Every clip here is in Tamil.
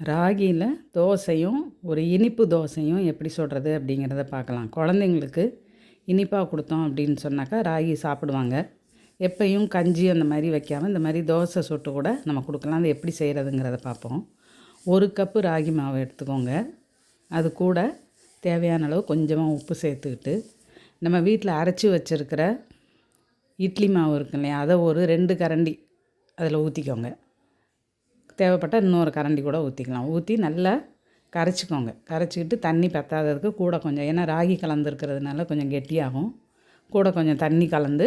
ராகியில் தோசையும் ஒரு இனிப்பு தோசையும் எப்படி சுடுறது அப்படிங்கிறத பார்க்கலாம். குழந்தைங்களுக்கு இனிப்பாக கொடுத்தோம் அப்படின்னு சொன்னாக்கா ராகி சாப்பிடுவாங்க. எப்பையும் கஞ்சி அந்த மாதிரி வைக்காமல் இந்த மாதிரி தோசை சுட்டு கூட நம்ம கொடுக்கலாம். அது எப்படி செய்கிறதுங்கிறத பார்ப்போம். ஒரு கப்பு ராகி மாவு எடுத்துக்கோங்க. அது கூட தேவையான அளவு கொஞ்சமாக உப்பு சேர்த்துக்கிட்டு நம்ம வீட்டில் அரைச்சி வச்சுருக்கிற இட்லி மாவு இருக்கு இல்லையா அதை ஒரு ரெண்டு கரண்டி அதில் ஊற்றிக்கோங்க தேவைப்பட்ட இன்னொரு கரண்டி கூட ஊற்றிக்கலாம் ஊற்றி நல்லா கரைச்சிக்கோங்க. கரைச்சிக்கிட்டு தண்ணி பற்றாததுக்கு கூட கொஞ்சம் ஏன்னா ராகி கலந்துருக்கிறதுனால கொஞ்சம் கெட்டியாகும். கூட கொஞ்சம் தண்ணி கலந்து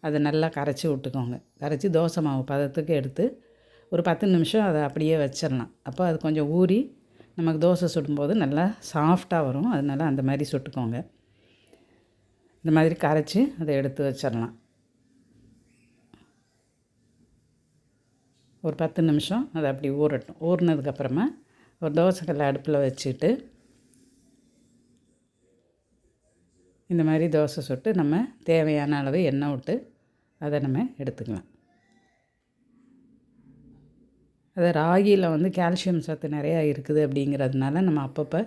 அதை நல்லா கரைச்சி விட்டுக்கோங்க. கரைச்சி தோசை மாவு பதத்துக்கு எடுத்து ஒரு பத்து நிமிஷம் அதை அப்படியே வச்சிடலாம். அப்போ அது கொஞ்சம் ஊறி நமக்கு தோசை சுடும்போது நல்லா சாஃப்டாக வரும். அதனால அந்த மாதிரி சுட்டுக்கோங்க. இந்த மாதிரி கரைச்சி அதை எடுத்து வச்சிடலாம். ஒரு பத்து நிமிஷம் அதை அப்படி ஊறட்டும். ஊறினதுக்கப்புறமா ஒரு தோசைக்கல்லை அடுப்பில் வச்சுட்டு இந்த மாதிரி தோசை சுட்டு நம்ம தேவையான அளவு எண்ணெய் விட்டு அதை நம்ம எடுத்துக்கலாம். அது ராகியில் வந்து கால்சியம் சத்து நிறையா இருக்குது அப்படிங்கிறதுனால நம்ம அப்பப்போ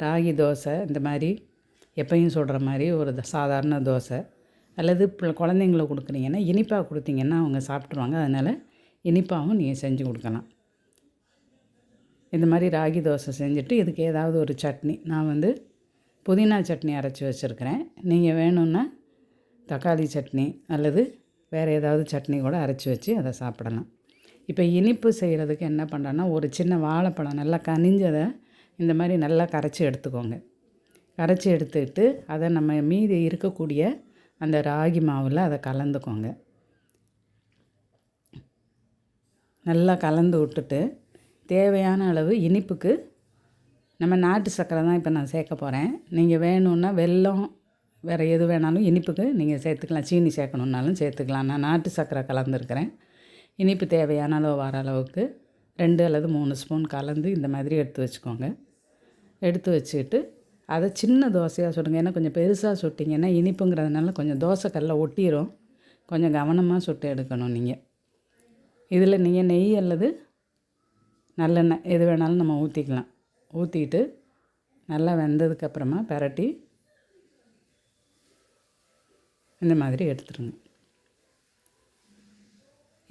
ராகி தோசை இந்த மாதிரி எப்பயும் சொல்கிற மாதிரி ஒரு த- சாதாரண தோசை அல்லது இப்போ குழந்தைங்களுக்கு கொடுக்குறீங்கன்னா இனிப்பாக கொடுத்தீங்கன்னா அவங்க சாப்பிட்ருவாங்க. அதனால் இனிப்பாகவும் நீங்கள் செஞ்சு கொடுக்கலாம். இந்த மாதிரி ராகி தோசை செஞ்சுட்டு இதுக்கு ஏதாவது ஒரு சட்னி. நான் வந்து புதினா சட்னி அரைச்சி வச்சுருக்கிறேன். நீங்கள் வேணும்னா தக்காளி சட்னி அல்லது வேறு ஏதாவது சட்னி கூட அரைச்சி வச்சு அதை சாப்பிடலாம். இப்போ இனிப்பு செய்கிறதுக்கு என்ன பண்ணுறேன்னா ஒரு சின்ன வாழைப்பழம் நல்லா கனிஞ்சதை இந்த மாதிரி நல்லா கரைச்சி எடுத்துக்கோங்க. கரைச்சி எடுத்துக்கிட்டு அதை நம்ம மீதி இருக்கக்கூடிய அந்த ராகி மாவில் அதை கலந்துக்கோங்க. நல்லா கலந்து விட்டுட்டு தேவையான அளவு இனிப்புக்கு நம்ம நாட்டு சர்க்கரை தான் இப்போ நான் சேர்க்க போகிறேன். நீங்கள் வேணும்னா வெல்லம் வேறு எது வேணாலும் இனிப்புக்கு நீங்கள் சேர்த்துக்கலாம். சீனி சேர்க்கணுன்னாலும் சேர்த்துக்கலாம். நான் நாட்டு சர்க்கரை கலந்துருக்கிறேன். இனிப்பு தேவையான அளவு வர அளவுக்கு ரெண்டு அல்லது மூணு ஸ்பூன் கலந்து இந்த மாதிரி எடுத்து வச்சுக்கோங்க. எடுத்து வச்சுக்கிட்டு அதை சின்ன தோசையாக சுடுங்க. ஏன்னா கொஞ்சம் பெருசாக சுட்டிங்கன்னா இனிப்புங்கிறதுனால கொஞ்சம் தோசைக்கல்ல ஒட்டிரும். கொஞ்சம் கவனமாக சுட்டு எடுக்கணும் நீங்கள். இதில் நீங்கள் நெய் அல்லது நல்லெண்ணெய் எது வேணாலும் நம்ம ஊற்றிக்கலாம். ஊற்றிட்டு நல்லா வெந்ததுக்கப்புறமா பிரட்டி இந்த மாதிரி எடுத்துருங்க.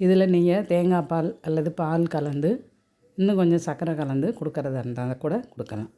இதில் நீங்கள் தேங்காய் பால் அல்லது பால் கலந்து இன்னும் கொஞ்சம் சர்க்கரை கலந்து கொடுக்கறதா இருந்தால் கூட கொடுக்கலாம்.